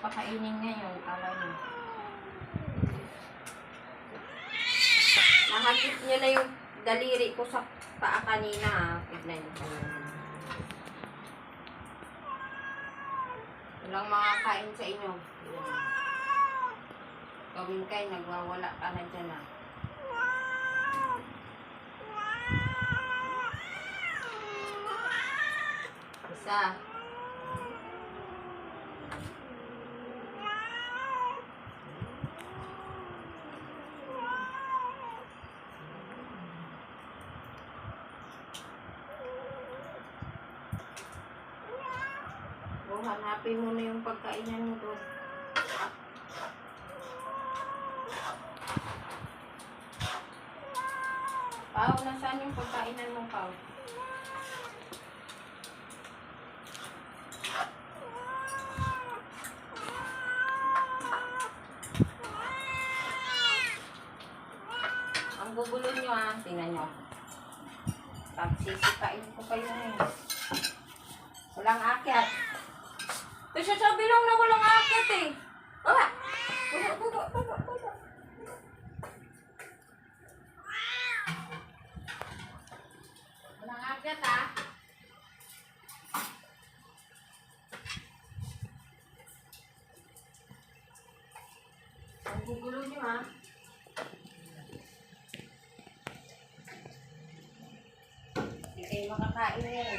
pakainin ngayon. Alam niyo. Nakakit niyo na yung daliri ko sa paa kanina. ha. Tignan niyo. Walang makakain sa inyo. Yan. Gawin kayo, nagwawala ka na dyan ah. Isa. O, hanapin mo na yung pagkainan mo doon. Pao, nasaan yung pagkainan mo, Pao? Ang gugulo nyo ah, tingnan nyo. Pagsisikain ko kayo ngayon. Walang akyat. Kasi sabi lang na walang akyat eh. Baba! Baba, baba, baba, baba. Walang akyat ah. Gugulo nyo ah. Hindi kayo makakain ngayon. Huwag